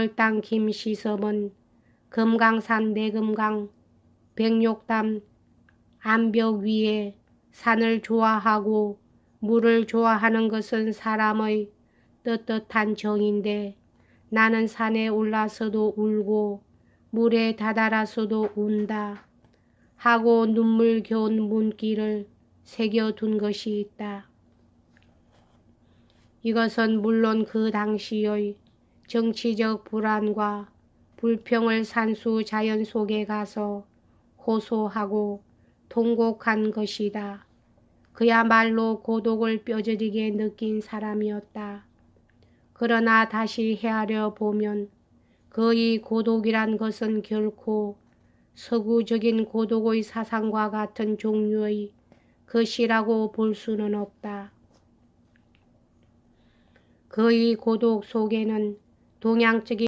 벌당 김시섭은 금강산 내금강 백록담 암벽 위에 산을 좋아하고 물을 좋아하는 것은 사람의 떳떳한 정인데 나는 산에 올라서도 울고 물에 다다라서도 운다 하고 눈물겨운 문기를 새겨둔 것이 있다. 이것은 물론 그 당시의 정치적 불안과 불평을 산수 자연 속에 가서 호소하고 통곡한 것이다. 그야말로 고독을 뼈저리게 느낀 사람이었다. 그러나 다시 헤아려 보면 그의 고독이란 것은 결코 서구적인 고독의 사상과 같은 종류의 것이라고 볼 수는 없다. 그의 고독 속에는 동양적인